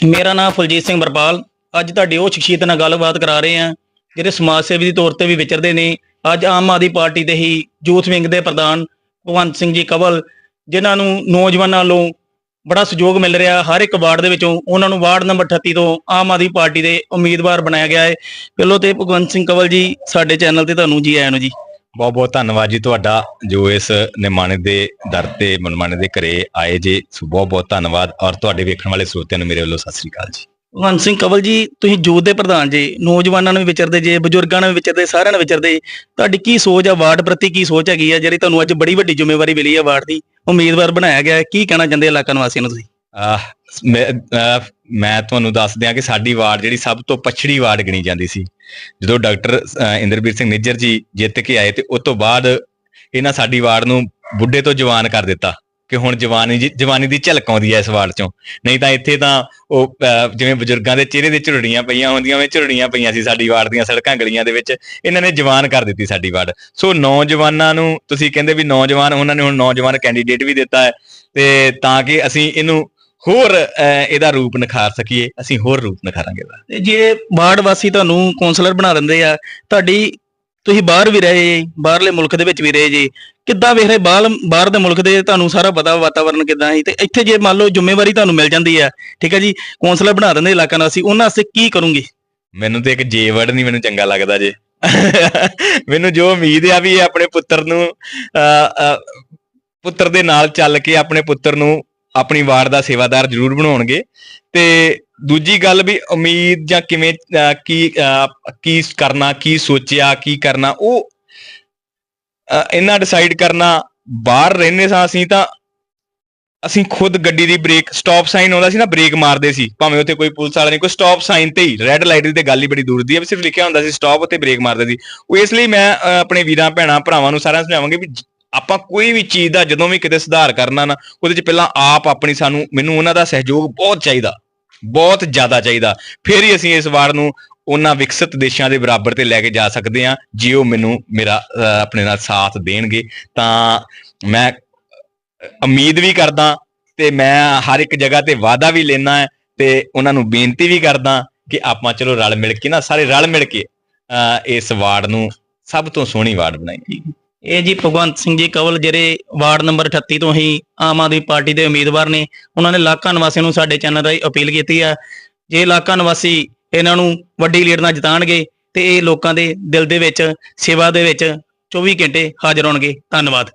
ਮੇਰਾ ਨਾਮ ਫੁਲਜੀਤ ਸਿੰਘ ਬਰਪਾਲ। ਅੱਜ ਤੁਹਾਡੀ ਉਹ ਸ਼ਖਸੀਅਤ ਨਾਲ ਗੱਲਬਾਤ ਕਰਾ ਰਹੇ ਹਾਂ, ਜਿਹੜੇ ਸਮਾਜ ਸੇਵੀ ਦੇ ਤੌਰ ਤੇ ਵੀ ਵਿਚਰਦੇ ਨੇ। ਅੱਜ ਆਮ ਆਦਮੀ ਪਾਰਟੀ ਦੇ ਹੀ ਯੂਥ ਵਿੰਗ ਦੇ ਪ੍ਰਧਾਨ ਭਗਵੰਤ ਸਿੰਘ ਜੀ ਕਵਲ, ਜਿਨ੍ਹਾਂ ਨੂੰ ਨੌਜਵਾਨਾਂ ਵੱਲੋਂ ਬੜਾ ਸਹਿਯੋਗ ਮਿਲ ਰਿਹਾ। ਹਰ ਇੱਕ ਵਾਰਡ ਦੇ ਵਿੱਚੋਂ ਉਹਨਾਂ ਨੂੰ ਵਾਰਡ ਨੰਬਰ 38 ਤੋਂ ਆਮ ਆਦਮੀ ਪਾਰਟੀ ਦੇ ਉਮੀਦਵਾਰ ਬਣਾਇਆ ਗਿਆ ਹੈ। ਪਹਿਲੋਂ ਤੇ ਭਗਵੰਤ ਸਿੰਘ ਕਵਲ ਜੀ, ਸਾਡੇ ਚੈਨਲ ਤੇ ਤੁਹਾਨੂੰ ਜੀ ਆਇਆਂ ਨੂੰ ਜੀ। ਬਹੁਤ ਬਹੁਤ ਧੰਨਵਾਦ ਜੀ ਤੁਹਾਡਾ ਜੋ ਇਸ ਨਿਮਾਣੇ ਦੇ ਦਰ ਤੇ ਮਨਮਾਣੇ ਦੇ ਘਰੇ ਆਏ ਜੇ। ਬਹੁਤ ਬਹੁਤ ਧੰਨਵਾਦ ਔਰ ਤੁਹਾਡੇ ਵੇਖਣ ਵਾਲੇ ਸਰੋਤਿਆਂ ਨੂੰ ਮੇਰੇ ਵੱਲੋਂ ਸਤਿ ਸ੍ਰੀ ਅਕਾਲ ਜੀ। ਭਗਵੰਤ ਸਿੰਘ ਕਵਲ ਜੀ ਤੁਸੀਂ ਯੂਥ ਦੇ ਪ੍ਰਧਾਨ ਜੀ ਨੌਜਵਾਨਾਂ ਨੂੰ ਵਿਚਰਦੇ ਜੇ ਬਜ਼ੁਰਗਾਂ ਵੀ ਵਿਚਰਦੇ ਸਾਰਿਆਂ ਨਾਲ ਵਿਚਰਦੇ ਤੁਹਾਡੀ ਕੀ ਸੋਚ ਆ ਵਾਰਡ ਪ੍ਰਤੀ ਕੀ ਸੋਚ ਹੈਗੀ ਆ ਜਿਹੜੀ ਤੁਹਾਨੂੰ ਅੱਜ ਬੜੀ ਵੱਡੀ ਜ਼ਿੰਮੇਵਾਰੀ ਮਿਲੀ ਹੈ ਵਾਰਡ ਦੀ? ਉਮੀਦਵਾਰ ਬਣਾਇਆ ਗਿਆ ਕੀ ਕਹਿਣਾ ਚਾਹੁੰਦੇ ਇਲਾਕਾ ਨਿਵਾਸੀਆਂ ਨੂੰ ਤੁਸੀਂ? ਆਹ, ਮੈਂ ਮੈਂ ਤੁਹਾਨੂੰ ਦੱਸ ਦਿਆਂ ਕਿ ਸਾਡੀ ਵਾਰਡ ਜਿਹੜੀ ਸਭ ਤੋਂ ਪਛੜੀ ਵਾਰਡ ਗਿਣੀ ਜਾਂਦੀ ਸੀ। ਜਦੋਂ ਡਾਕਟਰ ਇੰਦਰਬੀਰ ਸਿੰਘ ਨਿੱਜਰ ਜੀ ਜਿੱਤ ਕੇ ਆਏ ਤੇ ਉਸ ਤੋਂ ਬਾਅਦ ਇਹਨਾਂ ਸਾਡੀ ਵਾਰਡ ਨੂੰ ਬੁੱਢੇ ਤੋਂ ਜਵਾਨ ਕਰ ਦਿੱਤਾ ਕਿ ਹੁਣ ਜਵਾਨੀ ਜਵਾਨੀ ਦੀ ਝਲਕ ਆਉਂਦੀ ਹੈ ਇਸ ਵਾਰਡ ਚੋਂ। ਨਹੀਂ ਤਾਂ ਇੱਥੇ ਤਾਂ ਉਹ ਅਹ, ਜਿਵੇਂ ਬਜ਼ੁਰਗਾਂ ਦੇ ਚਿਹਰੇ ਦੇ ਝੁਰੜੀਆਂ ਪਈਆਂ ਹੁੰਦੀਆਂ ਵੇ ਝੁਰੜੀਆਂ ਪਈਆਂ ਸੀ ਸਾਡੀ ਵਾਰਡ ਦੀਆਂ ਸੜਕਾਂ ਗਲੀਆਂ ਦੇ ਵਿੱਚ। ਇਹਨਾਂ ਨੇ ਜਵਾਨ ਕਰ ਦਿੱਤੀ ਸਾਡੀ ਵਾਰਡ। ਸੋ ਨੌਜਵਾਨਾਂ ਨੂੰ ਤੁਸੀਂ ਕਹਿੰਦੇ ਵੀ ਨੌਜਵਾਨ ਉਹਨਾਂ ਨੇ ਹੁਣ ਨੌਜਵਾਨ ਕੈਂਡੀਡੇਟ ਵੀ ਦਿੱਤਾ ਹੈ ਤੇ ਤਾਂ ਕਿ ਅਸੀਂ ਇਹਨੂੰ ਹੋਰ ਇਹਦਾ ਰੂਪ ਨਿਖਾਰ ਸਕੀਏ ਅਸੀਂ ਹੋਰ ਰੂਪ ਨਿਖਾਰਾਂਗੇ ਤੇ ਜੇ ਵਾਰਡ ਵਾਸੀ ਤੁਹਾਨੂੰ ਕਾਉਂਸਲਰ ਬਣਾ ਦਿੰਦੇ ਆ ਤੁਹਾਡੀ ਤੁਸੀਂ ਬਾਹਰ ਵੀ ਰਹੇ ਬਾਹਰਲੇ ਮੁਲਕ ਦੇ ਵਿੱਚ ਵੀ ਰਹੇ ਜੀ ਕਿੱਦਾਂ ਵੇਖ ਰਹੇ ਬਾਹਰ ਬਾਹਰ ਦੇ ਮੁਲਕ ਦੇ ਤੁਹਾਨੂੰ ਸਾਰਾ ਪਤਾ ਵਾਤਾਵਰਨ ਕਿੱਦਾਂ ਹੈ ਤੇ ਇੱਥੇ ਜੇ ਮੰਨ ਲਓ ਜ਼ਿੰਮੇਵਾਰੀ ਤੁਹਾਨੂੰ ਮਿਲ ਜਾਂਦੀ ਆ ਠੀਕ ਹੈ ਜੀ ਕਾਉਂਸਲਰ ਬਣਾ ਦਿੰਦੇ ਇਲਾਕਾ ਨਿਵਾਸੀ ਉਹਨਾਂ ਵਾਸਤੇ ਕੀ ਕਰੂੰਗੀ? ਮੈਨੂੰ ਤੇ ਇੱਕ ਜੇ ਵਰਡ ਨਹੀਂ ਮੈਨੂੰ ਚੰਗਾ ਲੱਗਦਾ ਜੇ। ਮੈਨੂੰ ਜੋ ਉਮੀਦ ਆ ਵੀ ਇਹ ਆਪਣੇ ਪੁੱਤਰ ਨੂੰ ਅਹ, ਪੁੱਤਰ ਦੇ ਨਾਲ ਚੱਲ ਕੇ ਆਪਣੇ ਪੁੱਤਰ ਨੂੰ ਆਪਣੀ ਵਾਰਡ ਦਾ ਸੇਵਾਦਾਰ ਜ਼ਰੂਰ ਬਣਾਉਣਗੇ। ਤੇ ਦੂਜੀ ਗੱਲ ਵੀ ਉਮੀਦ ਜਾਂ ਕਿਵੇਂ ਕੀ ਕੀ ਕਰਨਾ, ਕੀ ਸੋਚਿਆ, ਕੀ ਕਰਨਾ, ਉਹ ਇਹਨਾਂ ਡਿਸਾਈਡ ਕਰਨਾ, ਬਾਹਰ ਰਹਿੰਦੇ ਸਾਂ ਅਸੀਂ ਤਾਂ ਅਸੀਂ ਖੁਦ ਗੱਡੀ ਦੀ ਬ੍ਰੇਕ ਸਟਾਪ ਸਾਈਨ ਆਉਂਦਾ ਸੀ ਨਾ ਬ੍ਰੇਕ ਮਾਰਦੇ ਸੀ। ਭਾਵੇਂ ਉੱਥੇ ਕੋਈ ਪੁਲਿਸ ਵਾਲਾ ਨਹੀਂ, ਕੋਈ ਸਟਾਪ ਸਾਈਨ ਤੇ ਹੀ ਰੈੱਡ ਲਾਈਟ ਦੀ ਤੇ ਗੱਲ ਹੀ ਬੜੀ ਦੂਰ ਦੀ ਹੈ ਵੀ ਸਿਰਫ ਲਿਖਿਆ ਹੁੰਦਾ ਸੀ ਸਟਾਪ ਉੱਤੇ ਬ੍ਰੇਕ ਮਾਰਦੇ ਸੀ। ਉਹ ਇਸ ਲਈ ਮੈਂ ਆਪਣੇ ਵੀਰਾਂ, ਭੈਣਾਂ, ਭਰਾਵਾਂ ਨੂੰ ਸਾਰਿਆਂ ਨੂੰ ਸਮਝਾਵਾਂਗੇ ਵੀ ਆਪਾਂ ਕੋਈ ਵੀ ਚੀਜ਼ ਦਾ ਜਦੋਂ ਵੀ ਕਿਤੇ ਸੁਧਾਰ ਕਰਨਾ ਨਾ ਉਹਦੇ ਚ ਪਹਿਲਾਂ ਆਪ ਆਪਣੀ ਸਾਨੂੰ ਮੈਨੂੰ ਉਹਨਾਂ ਦਾ ਸਹਿਯੋਗ ਬਹੁਤ ਚਾਹੀਦਾ ਬਹੁਤ ਜ਼ਿਆਦਾ ਚਾਹੀਦਾ। ਫਿਰ ਹੀ ਅਸੀਂ ਇਸ ਵਾਰ ਨੂੰ ਉਹਨਾਂ ਵਿਕਸਿਤ ਦੇਸ਼ਾਂ ਦੇ ਬਰਾਬਰ ਤੇ ਲੈ ਕੇ ਜਾ ਸਕਦੇ ਹਾਂ ਜੇ ਉਹ ਮੈਨੂੰ ਮੇਰਾ ਆਪਣੇ ਨਾਲ ਸਾਥ ਦੇਣਗੇ। ਤਾਂ ਮੈਂ ਉਮੀਦ ਵੀ ਕਰਦਾ ਤੇ ਮੈਂ ਹਰ ਇੱਕ ਜਗ੍ਹਾ ਤੇ ਵਾਅਦਾ ਵੀ ਲੈਣਾ ਹੈ ਤੇ ਉਹਨਾਂ ਨੂੰ ਬੇਨਤੀ ਵੀ ਕਰਦਾ ਕਿ ਆਪਾਂ ਚਲੋ ਰਲ ਮਿਲ ਕੇ ਨਾ ਸਾਰੇ ਰਲ ਮਿਲ ਕੇ ਅਹ, ਇਸ ਵਾਰਡ ਨੂੰ ਸਭ ਤੋਂ ਸੋਹਣੀ ਵਾਰਡ ਬਣਾਈਏ। ਇਹ ਜੀ ਭਗਵੰਤ ਸਿੰਘ ਜੀ ਕਵਲ ਜਿਹੜੇ ਵਾਰਡ ਨੰਬਰ 38 ਤੋਂ ਹੀ ਆਮ ਆਦਮੀ ਪਾਰਟੀ ਦੇ ਉਮੀਦਵਾਰ ਨੇ, ਉਹਨਾਂ ਨੇ ਇਲਾਕਾ ਨਿਵਾਸੀਆਂ ਨੂੰ ਸਾਡੇ ਚੈਨਲ ਰਾਹੀਂ ਅਪੀਲ ਕੀਤੀ ਆ, ਜੇ ਇਲਾਕਾ ਨਿਵਾਸੀ ਇਹਨਾਂ ਨੂੰ ਵੱਡੀ ਲੀਡ ਨਾਲ ਜਿਤਾਣਗੇ ਤੇ ਇਹ ਲੋਕਾਂ ਦੇ ਦਿਲ ਦੇ ਵਿੱਚ, ਸੇਵਾ ਦੇ ਵਿੱਚ 24 ਘੰਟੇ ਹਾਜ਼ਰ ਹੋਣਗੇ। ਧੰਨਵਾਦ।